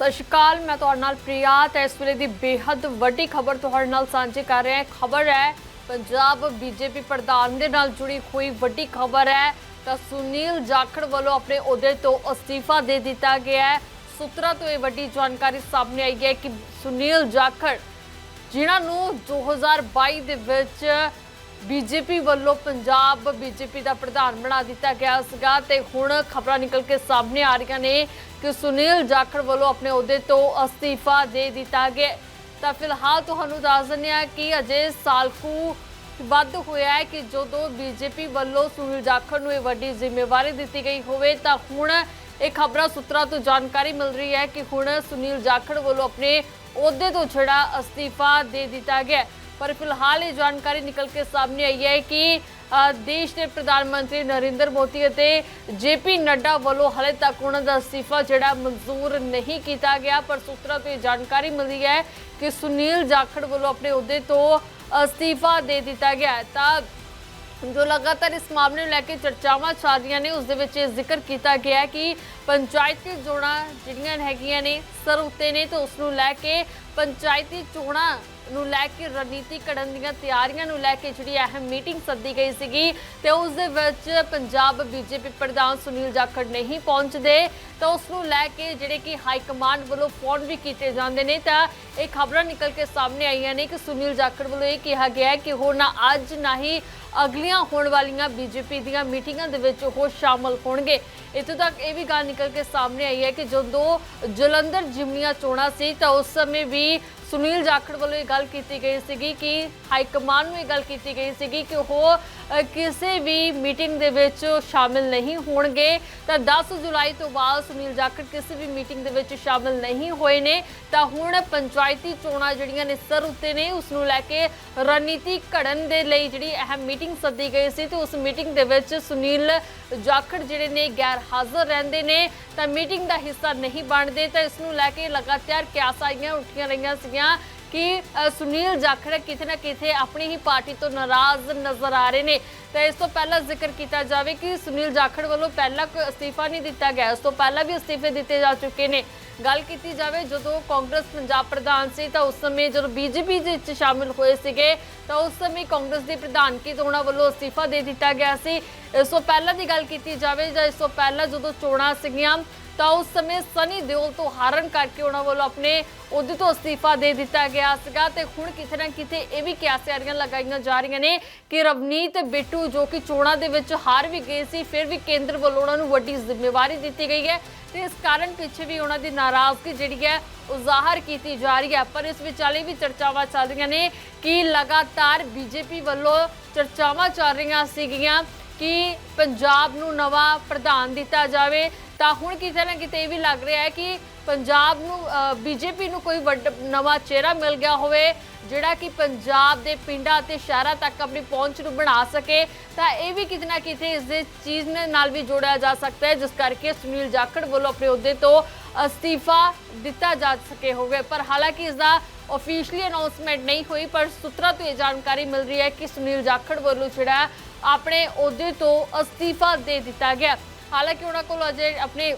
ਸਤਿ ਸ਼੍ਰੀ ਅਕਾਲ, ਮੈਂ ਤੁਹਾਡੇ ਨਾਲ ਪ੍ਰਿਆ ਤੇ ਇਸ ਵੇਲੇ ਦੀ ਬੇहद ਵੱਡੀ ਖਬਰ ਤੁਹਾਡੇ ਨਾਲ ਸਾਂਝੀ ਕਰ ਰਹੇ ਹਾਂ। ਖਬਰ ਹੈ, ਪੰਜਾਬ ਬੀਜੇਪੀ ਪ੍ਰਧਾਨ ਦੇ ਨਾਲ ਜੁੜੀ ਹੋਈ ਵੱਡੀ ਖਬਰ ਹੈ। ਤਾਂ ਸੁਨੀਲ ਜਾਖੜ ਵੱਲੋਂ ਆਪਣੇ ਅਹੁਦੇ ਤੋਂ ਅਸਤੀਫਾ ਦੇ ਦਿੱਤਾ ਗਿਆ ਹੈ। ਸੂਤਰਾਂ ਤੋਂ ਇਹ ਵੱਡੀ ਜਾਣਕਾਰੀ ਸਾਹਮਣੇ ਆਈ ਹੈ ਕਿ ਸੁਨੀਲ ਜਾਖੜ, ਜਿਨ੍ਹਾਂ ਨੂੰ 2022 ਦੇ ਵਿੱਚ ਬੀਜੇਪੀ ਵੱਲੋਂ ਪੰਜਾਬ ਬੀਜੇਪੀ ਦਾ ਪ੍ਰਧਾਨ ਬਣਾ ਦਿੱਤਾ ਗਿਆ ਸੀਗਾ ਤੇ ਹੁਣ ਖਬਰਾਂ ਨਿਕਲ ਕੇ ਸਾਹਮਣੇ ਆ ਰਹੀਆਂ ਨੇ ਕਿ ਸੁਨੀਲ ਜਾਖੜ ਵੱਲੋਂ ਆਪਣੇ ਅਹੁਦੇ ਤੋਂ ਅਸਤੀਫਾ ਦੇ ਦਿੱਤਾ ਗਿਆ ਤਾਂ ਫਿਲਹਾਲ ਤੁਹਾਨੂੰ ਦੱਸ ਦਿੰਦੇ ਹਾਂ ਕਿ ਅਜੇ ਸਾਲਕੂ ਵੱਧ ਹੋਇਆ ਹੈ ਕਿ ਜਦੋਂ ਬੀਜੇਪੀ ਵੱਲੋਂ ਸੁਨੀਲ ਜਾਖੜ ਨੂੰ ਇਹ ਵੱਡੀ ਜ਼ਿੰਮੇਵਾਰੀ ਦਿੱਤੀ ਗਈ ਹੋਵੇ, ਤਾਂ ਹੁਣ ਇਹ ਖਬਰਾਂ ਸੂਤਰਾਂ ਤੋਂ ਜਾਣਕਾਰੀ ਮਿਲ ਰਹੀ ਹੈ ਕਿ ਹੁਣ ਸੁਨੀਲ ਜਾਖੜ ਵੱਲੋਂ ਆਪਣੇ ਅਹੁਦੇ ਤੋਂ ਛੜਾ ਅਸਤੀਫਾ ਦੇ ਦਿੱਤਾ ਗਿਆ ਪਰ ਫਿਲਹਾਲ ਇਹ ਜਾਣਕਾਰੀ ਨਿਕਲ ਕੇ ਸਾਹਮਣੇ ਆਈ ਹੈ ਕਿ ਦੇਸ਼ ਦੇ ਪ੍ਰਧਾਨ ਮੰਤਰੀ ਨਰਿੰਦਰ ਮੋਦੀ ਅਤੇ ਜੇਪੀ ਨੱਡਾ ਵੱਲੋਂ ਹਾਲੇ ਤੱਕ ਉਹਨਾਂ ਦਾ ਅਸਤੀਫਾ ਜਿਹੜਾ ਮਨਜ਼ੂਰ ਨਹੀਂ ਕੀਤਾ ਗਿਆ, ਪਰ ਸੂਤਰਾਂ ਤੋਂ ਇਹ ਜਾਣਕਾਰੀ ਮਿਲੀ ਹੈ ਕਿ ਸੁਨੀਲ ਜਾਖੜ ਵੱਲੋਂ ਆਪਣੇ ਅਹੁਦੇ ਤੋਂ ਅਸਤੀਫਾ ਦੇ ਦਿੱਤਾ ਗਿਆ ਤਾਂ ਜੋ ਲਗਾਤਾਰ ਇਸ ਮਾਮਲੇ ਨੂੰ ਲੈ ਕੇ ਚਰਚਾਵਾਂ ਚੱਲ ਰਹੀਆਂ ਨੇ, ਉਸ ਦੇ ਵਿੱਚ ਇਹ ਜ਼ਿਕਰ ਕੀਤਾ ਗਿਆ ਕਿ ਪੰਚਾਇਤੀ ਚੋਣਾਂ ਜਿਹੜੀਆਂ ਹੈਗੀਆਂ ਨੇ, ਸਰ ਉੱਤੇ ਨੇ, ਤੇ ਉਸ ਨੂੰ ਲੈ ਕੇ ਪੰਚਾਇਤੀ ਚੋਣਾਂ ਨੂੰ ਲੈ ਕੇ ਰਣਨੀਤੀ ਘੜਨ ਦੀਆਂ ਤਿਆਰੀਆਂ ਨੂੰ ਲੈ ਕੇ ਜਿਹੜੀ ਅਹਿਮ ਮੀਟਿੰਗ ਸੱਦੀ ਗਈ ਸੀਗੀ ਤੇ ਉਸ ਦੇ ਵਿੱਚ ਪੰਜਾਬ ਬੀਜੇਪੀ ਪ੍ਰਧਾਨ ਸੁਨੀਲ ਜਾਖੜ ਨਹੀਂ ਪਹੁੰਚਦੇ ਤਾਂ ਉਸ ਨੂੰ ਲੈ ਕੇ ਜਿਹੜੇ ਕਿ ਹਾਈ ਕਮਾਂਡ ਵੱਲੋਂ ਫੋਨ ਵੀ ਕੀਤੇ ਜਾਂਦੇ ਨੇ ਤਾਂ ਇਹ ਖਬਰਾਂ ਨਿਕਲ ਕੇ ਸਾਹਮਣੇ ਆਈਆਂ ਨੇ ਕਿ ਸੁਨੀਲ ਜਾਖੜ ਵੱਲੋਂ ਇਹ ਕਿਹਾ ਗਿਆ ਕਿ ਉਹ ਨਾ ਅੱਜ ਨਾ ਹੀ ਅਗਲੀਆਂ ਹੋਣ ਵਾਲੀਆਂ ਬੀਜੇਪੀ ਦੀਆਂ ਮੀਟਿੰਗਾਂ ਦੇ ਵਿੱਚ ਉਹ ਸ਼ਾਮਲ ਹੋਣਗੇ। ਇੱਥੋਂ ਤੱਕ ਇਹ ਵੀ ਗੱਲ ਨਿਕਲ ਕੇ ਸਾਹਮਣੇ ਆਈ ਹੈ ਕਿ ਜਦੋਂ ਜਲੰਧਰ ਜਿਮਨੀਆਂ ਚੋਣਾਂ ਸੀ ਤਾਂ ਉਸ ਸਮੇਂ ਵੀ ਸੁਨੀਲ ਜਾਖੜ ਵੱਲੋਂ ਇਹ ਗੱਲ ਕੀਤੀ ਗਈ ਸੀਗੀ ਕਿ ਹਾਈ ਕਮਾਂਡ ਨੂੰ ਇਹ ਗੱਲ ਕੀਤੀ ਗਈ ਸੀਗੀ ਕਿ ਉਹ ਕਿਸੇ ਵੀ ਮੀਟਿੰਗ ਦੇ ਵਿੱਚ ਸ਼ਾਮਿਲ ਨਹੀਂ ਹੋਣਗੇ। ਤਾਂ 10 ਜੁਲਾਈ ਤੋਂ ਬਾਅਦ ਸੁਨੀਲ ਜਾਖੜ ਕਿਸੇ ਵੀ ਮੀਟਿੰਗ ਦੇ ਵਿੱਚ ਸ਼ਾਮਿਲ ਨਹੀਂ ਹੋਏ ਨੇ। ਤਾਂ ਹੁਣ ਪੰਚਾਇਤੀ ਚੋਣਾਂ ਜਿਹੜੀਆਂ ਨੇ ਸਰ ਉੱਤੇ ਨੇ, ਉਸ ਨੂੰ ਲੈ ਕੇ ਰਣਨੀਤੀ ਘੜਨ ਦੇ ਲਈ ਜਿਹੜੀ ਅਹਿਮ ਮੀਟਿੰਗ ਸੱਦੀ ਗਈ ਸੀ ਤੇ ਉਸ ਮੀਟਿੰਗ ਦੇ ਵਿੱਚ ਸੁਨੀਲ ਜਾਖੜ ਜਿਹੜੇ ਨੇ ਗੈਰ ਹਾਜ਼ਰ ਰਹਿੰਦੇ ਨੇ। ਤਾਂ ਮੀਟਿੰਗ ਦਾ ਹਿੱਸਾ ਨਹੀਂ ਬਣਦੇ, ਤਾਂ ਇਸ ਨੂੰ ਲੈ ਕੇ ਲਗਾਤਾਰ ਕਿਆਸਾਈਆਂ ਉੱਠੀਆਂ ਰਹੀਆਂ ਸੀਗੀਆਂ। ਕਿ ਸੁਨੀਲ ਜਾਖੜ ਕਿਤੇ ਨਾ ਕਿਤੇ ਆਪਣੀ ਹੀ ਪਾਰਟੀ ਤੋਂ ਨਾਰਾਜ਼ ਨਜ਼ਰ ਆ ਰਹੇ ਨੇ। ਤਾਂ ਇਸ ਤੋਂ ਪਹਿਲਾਂ ਜ਼ਿਕਰ ਕੀਤਾ ਜਾਵੇ ਕਿ ਸੁਨੀਲ ਜਾਖੜ ਵੱਲੋਂ ਪਹਿਲਾਂ ਕੋਈ ਅਸਤੀਫਾ ਨਹੀਂ ਦਿੱਤਾ ਗਿਆ। ਉਸ ਤੋਂ ਪਹਿਲਾਂ ਵੀ ਅਸਤੀਫੇ ਦਿੱਤੇ ਜਾ ਚੁੱਕੇ ਨੇ। ਗੱਲ ਕੀਤੀ ਜਾਵੇ, ਜਦੋਂ ਕਾਂਗਰਸ ਪੰਜਾਬ ਪ੍ਰਧਾਨ ਸੀ, ਤਾਂ ਉਸ ਸਮੇਂ ਜਦੋਂ ਬੀਜੇਪੀ ਦੇ ਵਿੱਚ ਸ਼ਾਮਿਲ ਹੋਏ ਸੀਗੇ, ਤਾਂ ਉਸ ਸਮੇਂ ਕਾਂਗਰਸ ਦੀ ਪ੍ਰਧਾਨਗੀ ਤੋਂ ਉਹਨਾਂ ਵੱਲੋਂ ਅਸਤੀਫਾ ਦੇ ਦਿੱਤਾ ਗਿਆ ਸੀ? ਇਸ ਤੋਂ ਪਹਿਲਾਂ ਦੀ ਗੱਲ ਕੀਤੀ ਜਾਵੇ ਜਾਂ ਇਸ ਤੋਂ ਪਹਿਲਾਂ ਜਦੋਂ ਚੋਣਾਂ ਸੀਗੀਆਂ, ਤਾਂ ਉਸ ਸਮੇਂ ਸਨੀ ਦਿਓਲ ਤੋਂ ਹਾਰਨ ਕਰਕੇ ਉਹਨਾਂ ਵੱਲੋਂ ਆਪਣੇ ਅਹੁਦੇ ਤੋਂ ਅਸਤੀਫਾ ਦੇ ਦਿੱਤਾ ਗਿਆ ਸੀਗਾ ਤੇ ਹੁਣ ਕਿਤੇ ਨਾ ਕਿਤੇ ਇਹ ਵੀ ਕਿਆਸਿਆਰੀਆਂ ਲਗਾਈਆਂ ਜਾ ਰਹੀਆਂ ਨੇ ਕਿ ਰਵਨੀਤ ਬਿੱਟੂ ਜੋ ਕਿ ਚੋਣਾਂ ਦੇ ਵਿੱਚ ਹਾਰ ਵੀ ਗਏ ਸੀ, ਫਿਰ ਵੀ ਕੇਂਦਰ ਵੱਲੋਂ ਉਹਨਾਂ ਨੂੰ ਵੱਡੀ ਜ਼ਿੰਮੇਵਾਰੀ ਦਿੱਤੀ ਗਈ ਹੈ ਤੇ ਇਸ ਕਾਰਨ ਪਿੱਛੇ ਵੀ ਉਹਨਾਂ ਦੀ ਨਾਰਾਜ਼ਗੀ ਜਿਹੜੀ ਹੈ ਉਹ ਜ਼ਾਹਰ ਕੀਤੀ ਜਾ ਰਹੀ ਹੈ। ਪਰ ਇਸ ਵਿਚਾਲੇ ਵੀ ਚਰਚਾਵਾਂ ਚੱਲ ਰਹੀਆਂ ਨੇ ਕਿ ਲਗਾਤਾਰ ਬੀਜੇਪੀ ਵੱਲੋਂ ਚਰਚਾਵਾਂ ਚੱਲ ਰਹੀਆਂ ਸੀਗੀਆਂ ਕਿ ਪੰਜਾਬ ਨੂੰ ਨਵਾਂ ਪ੍ਰਧਾਨ ਦਿੱਤਾ ਜਾਵੇ, ਤਾਂ ਹੁਣ ਕਿਤੇ ਨਾ ਕਿਤੇ ਇਹ ਵੀ ਲੱਗ ਰਿਹਾ ਹੈ ਕਿ ਪੰਜਾਬ ਨੂੰ ਬੀਜੇਪੀ ਨੂੰ ਕੋਈ ਵੱਡ, ਨਵਾਂ ਚਿਹਰਾ ਮਿਲ ਗਿਆ ਹੋਵੇ, ਜਿਹੜਾ ਕਿ ਪੰਜਾਬ ਦੇ ਪਿੰਡਾਂ ਅਤੇ ਸ਼ਹਿਰਾਂ ਤੱਕ ਆਪਣੀ ਪਹੁੰਚ ਨੂੰ ਬਣਾ ਸਕੇ, ਤਾਂ ਇਹ ਵੀ ਕਿਤੇ ਨਾ ਕਿਤੇ ਇਸ ਦੇ ਚੀਜ਼ ਨਾਲ ਵੀ ਜੋੜਿਆ ਜਾ ਸਕਦਾ ਹੈ, ਜਿਸ ਕਰਕੇ ਸੁਨੀਲ ਜਾਖੜ ਵੱਲੋਂ ਆਪਣੇ ਅਹੁਦੇ ਤੋਂ ਅਸਤੀਫਾ ਦਿੱਤਾ ਜਾ ਸਕੇ ਹੋਵੇ। ਪਰ ਹਾਲਾਂਕਿ ਇਸ ਦਾ ਆਫੀਸ਼ੀਅਲੀ ਅਨਾਉਂਸਮੈਂਟ ਨਹੀਂ ਹੋਈ, ਪਰ ਸੂਤਰਾਂ ਤੋਂ ਇਹ ਜਾਣਕਾਰੀ ਮਿਲ ਰਹੀ ਹੈ ਕਿ ਸੁਨੀਲ ਜਾਖੜ ਵੱਲੋਂ ਜਿਹੜਾ ਆਪਣੇ ਅਹੁਦੇ ਤੋਂ ਅਸਤੀਫਾ ਦੇ ਦਿੱਤਾ ਗਿਆ। ਹਾਲਾਂਕਿ ਉਹਨਾਂ ਕੋਲ ਅਜੇ ਆਪਣੇ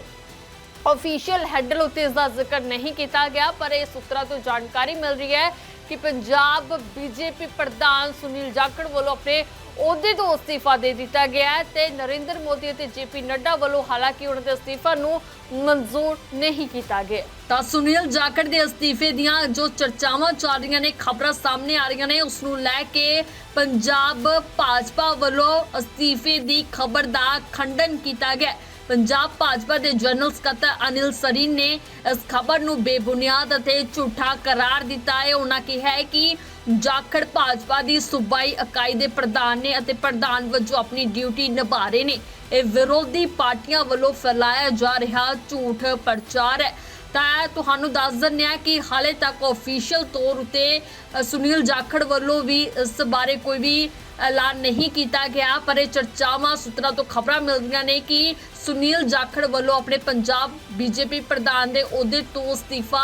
ਅਫੀਸ਼ੀਅਲ ਹੈਡਲ ਉੱਤੇ ਇਸ ਦਾ ਜ਼ਿਕਰ ਨਹੀਂ ਕੀਤਾ ਗਿਆ, ਪਰ ਇਹ ਸੂਤਰਾਂ ਤੋਂ ਜਾਣਕਾਰੀ ਮਿਲ ਰਹੀ ਹੈ ਕਿ ਪੰਜਾਬ ਬੀਜੇਪੀ ਪ੍ਰਧਾਨ ਸੁਨੀਲ ਜਾਖੜ ਵੱਲੋਂ ਆਪਣੇ ਉਹਦੇ ਤੋਂ ਅਸਤੀਫਾ ਦੇ ਦਿੱਤਾ ਗਿਆ ਹੈ ਤੇ ਨਰਿੰਦਰ ਮੋਦੀ ਅਤੇ ਜੇਪੀ ਨੱਡਾ ਵੱਲੋਂ ਹਾਲਾਂਕਿ ਉਹਨਾਂ ਦੇ ਅਸਤੀਫਾ ਨੂੰ ਮਨਜ਼ੂਰ ਨਹੀਂ ਕੀਤਾ ਗਿਆ। ਤਾਂ ਸੁਨੀਲ ਜਾਖੜ ਦੇ ਅਸਤੀਫੇ ਦੀਆਂ ਜੋ ਚਰਚਾਵਾਂ ਚੱਲ ਰਹੀਆਂ ਨੇ, ਖਬਰਾਂ ਸਾਹਮਣੇ ਆ ਰਹੀਆਂ ਨੇ, ਉਸ ਨੂੰ ਲੈ ਕੇ ਪੰਜਾਬ ਭਾਜਪਾ ਵੱਲੋਂ ਅਸਤੀਫੇ ਦੀ ਖਬਰ ਦਾ ਖੰਡਨ ਕੀਤਾ ਗਿਆ ਪੰਜਾਬ ਭਾਜਪਾ ਦੇ ਜਨਰਲ ਸਕੱਤਰ ਅਨਿਲ ਸਰੀਨ ਨੇ ਇਸ ਖਬਰ ਨੂੰ ਬੇਬੁਨਿਆਦ ਅਤੇ ਝੂਠਾ ਕਰਾਰ ਦਿੱਤਾ ਹੈ। ਉਹਨਾਂ ਕਿਹਾ ਹੈ ਕਿ ਜਾਖੜ ਭਾਜਪਾ ਦੀ ਸੂਬਾਈ ਇਕਾਈ ਦੇ ਪ੍ਰਧਾਨ ਨੇ ਅਤੇ ਪ੍ਰਧਾਨ ਵਜੋਂ ਆਪਣੀ ਡਿਊਟੀ ਨਿਭਾ ਰਹੇ ਨੇ। ਇਹ ਵਿਰੋਧੀ ਪਾਰਟੀਆਂ ਵੱਲੋਂ ਫੈਲਾਇਆ ਜਾ ਰਿਹਾ ਝੂਠ ਪ੍ਰਚਾਰ ਹੈ। ਤਾਂ ਤੁਹਾਨੂੰ ਦੱਸ ਦਿੰਦੇ ਹਾਂ ਕਿ ਹਾਲੇ ਤੱਕ ਅਫੀਸ਼ੀਅਲ ਤੌਰ ਉਤੇ ਸੁਨੀਲ ਜਾਖੜ ਵੱਲੋਂ ਵੀ ਇਸ ਬਾਰੇ ਕੋਈ ਵੀ ਐਲਾਨ ਨਹੀਂ ਕੀਤਾ ਗਿਆ, ਪਰ ਇਹ ਚਰਚਾਵਾਂ ਸੂਤਰਾਂ ਤੋਂ ਖਬਰਾਂ ਮਿਲਦੀਆਂ ਨੇ ਕਿ ਸੁਨੀਲ ਜਾਖੜ ਵੱਲੋਂ ਆਪਣੇ ਪੰਜਾਬ ਬੀਜੇਪੀ ਪ੍ਰਧਾਨ ਦੇ ਅਹੁਦੇ ਤੋਂ ਅਸਤੀਫਾ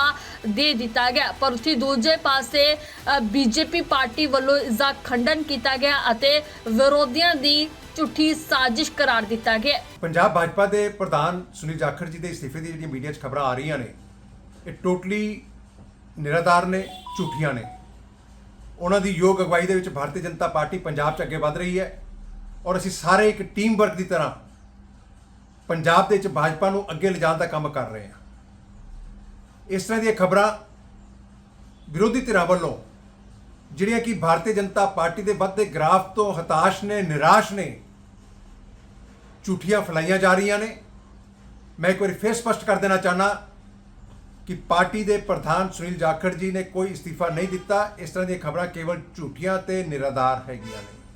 ਦੇ ਦਿੱਤਾ ਗਿਆ, ਪਰ ਉੱਥੇ ਦੂਜੇ ਪਾਸੇ ਬੀਜੇਪੀ ਪਾਰਟੀ ਵੱਲੋਂ ਇਸ ਦਾ ਖੰਡਨ ਕੀਤਾ ਗਿਆ ਅਤੇ ਵਿਰੋਧੀਆਂ ਦੀ ਝੂਠੀ ਸਾਜ਼ਿਸ਼ ਕਰਾਰ ਦਿੱਤਾ ਗਿਆ ਪੰਜਾਬ ਭਾਜਪਾ ਦੇ ਪ੍ਰਧਾਨ ਸੁਨੀਲ ਜਾਖੜ ਜੀ ਦੇ ਅਸਤੀਫੇ ਦੀ ਜਿਹੜੀਆਂ ਮੀਡੀਆ 'ਚ ਖਬਰਾਂ ਆ ਰਹੀਆਂ ਨੇ, ਇਹ ਟੋਟਲੀ ਨਿਰਾਧਾਰ ਨੇ, ਝੂਠੀਆਂ ਨੇ। ਉਹਨਾਂ ਦੀ ਯੋਗ ਅਗਵਾਈ ਦੇ ਵਿੱਚ ਭਾਰਤੀ ਜਨਤਾ ਪਾਰਟੀ ਪੰਜਾਬ 'ਚ ਅੱਗੇ ਵਧ ਰਹੀ ਹੈ ਔਰ ਅਸੀਂ ਸਾਰੇ ਇੱਕ ਟੀਮ ਵਰਕ ਦੀ ਤਰ੍ਹਾਂ ਪੰਜਾਬ ਦੇ ਵਿੱਚ ਭਾਜਪਾ ਨੂੰ ਅੱਗੇ ਲਿਜਾਣ ਦਾ ਕੰਮ ਕਰ ਰਹੇ ਹਾਂ। ਇਸ ਤਰ੍ਹਾਂ ਦੀਆਂ ਖਬਰਾਂ ਵਿਰੋਧੀ ਧਿਰਾਂ ਵੱਲੋਂ ਜਿਹੜੀਆਂ ਕਿ ਭਾਰਤੀ ਜਨਤਾ ਪਾਰਟੀ ਦੇ ਵੱਧਦੇ ਗ੍ਰਾਫ ਤੋਂ ਹਤਾਸ਼ ਨੇ, ਨਿਰਾਸ਼ ਨੇ, ਝੂਠੀਆਂ ਫੈਲਾਈਆਂ ਜਾ ਰਹੀਆਂ ਨੇ। ਮੈਂ ਇੱਕ ਵਾਰੀ ਫੇਰ ਸਪਸ਼ਟ ਕਰ ਦੇਣਾ ਚਾਹਨਾ ਕਿ ਪਾਰਟੀ ਦੇ ਪ੍ਰਧਾਨ ਸੁਨੀਲ ਜਾਖੜ ਜੀ ਨੇ ਕੋਈ ਅਸਤੀਫਾ ਨਹੀਂ ਦਿੱਤਾ। ਇਸ ਤਰ੍ਹਾਂ ਦੀਆਂ ਖਬਰਾਂ ਕੇਵਲ ਝੂਠੀਆਂ ਤੇ ਨਿਰਾਧਾਰ ਹੈਗੀਆਂ ਨੇ।